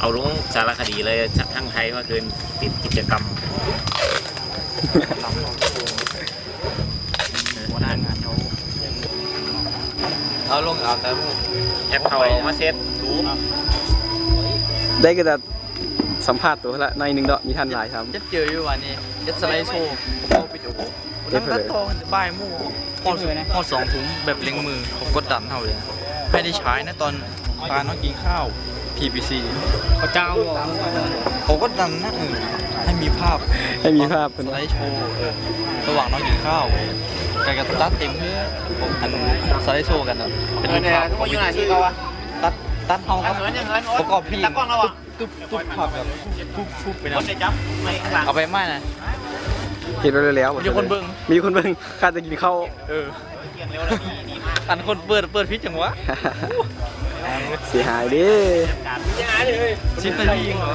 เอาลงสารคดีเลยทั้งไทยว่าเกินติดกิจกรรมหัวหน้างานเขาเอาลงเอาแต่พวกแอปเขามาเซตรู้ได้ก็จะสัมภาษณ์ตัวละหน่อยหนึงเนาะมีท่านหลายครับจะเจออยู่วันนี้จะสไลด์โชว์ผมเอาไปดูเก็บทั้งไปตัดเลยต่อบ่ายมู่พอดพอดสองถุงแบบเล็งมือเขากดดันเท่าเลย ให้ได้ใช้นะตอนพาน้องกินข้าว PPC เขาเจ้าบอกเขาก็ดันนะเออให้มีภาพให้มีภาพสเป็นไลด์โชว์เออระหว่างน้องกินข้าวกกับตัดเต็มเพื่อผมอันสไลด์โชว์กันอะเป็นรูปภาพทุกคนอยู่ไหนที่เขาวะตัดตัดห้องครับเหมือนอย่างเงินประกอบพี่ตะกล้องเราอะตุ๊บตุ๊บภาพแบบปุ๊บปุ๊บไปคนะนได้จับไม่ข้างหลังเอาไปไม่นะเห็นไปเลยแล้วมีคนเบิ่งมีคนเบิ่งข้าจะกินข้าวเออ เกี่ยงเร็วแล้วดีดีมากอันคนเปิดเปิดพิษจังวะเสียหายดิการยังไงเลยชิปไปยิงเหรอ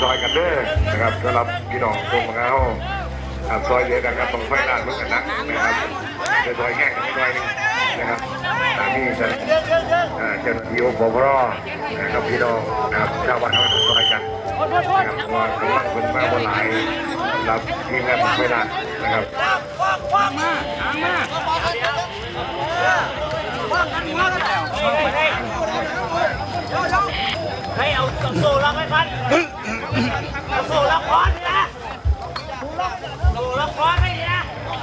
ซอยกันเด้อนะครับสำหรับพี่น้องตรงของเราครับซอยเดียวกันครับตรงไฟลาดรถกันนักนะครับจะซอยแห้งกันไม่น้อยนึงนะครับตามนี้จะอ่าเจ้าหน้าที่โอปพรนะครับพี่น้องนะครับชาวบ้านเขาซอยกันนะครับเพราะว่ากำลังคนมากบนหลายรับทีมงานไฟลาดนะครับมามาให้เอาโซ่ล็อกให้พัน เอาโซ่ล็อกคอนนะโซ่ล็อกคอนให้นะล็อก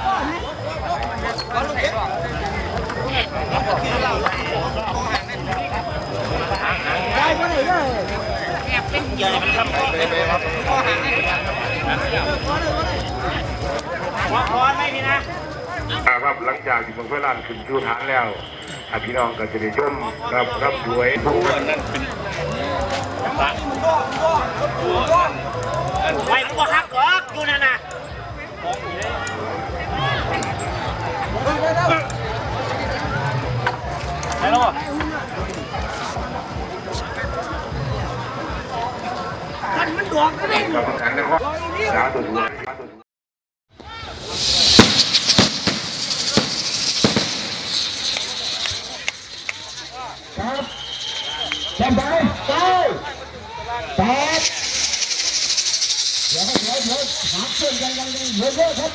คอนไม่พี่นะครับหลังจากที่มันไฟลาดขึ้นชูฐานแล้วอ่าพี่น้องก็จะได้ชมรับรับสวยทุกคน ไฟมันก็หักหรอกอยู่นั่นน่ะไปแล้วครับทางนะครับสาธุด้วยสาธุด้วย จำไปเก้า แปดเดี๋ยวเดี๋ยวเดี๋ยวหาเพื่อนกันยังเยอะๆครับ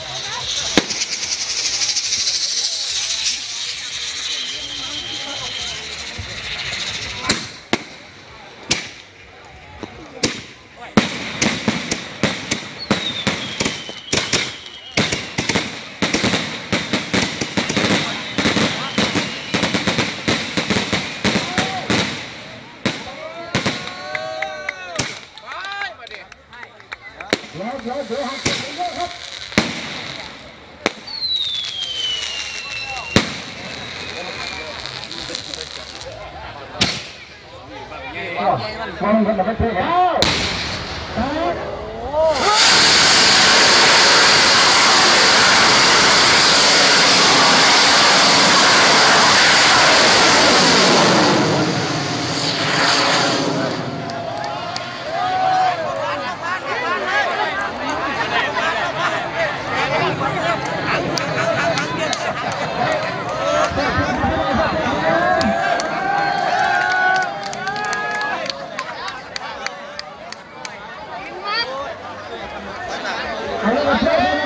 เดี๋ยวเดี๋ยวเดี๋ยวหาเพื่อนกันเยอะครับ มันมันแบบไม่เท่แ Another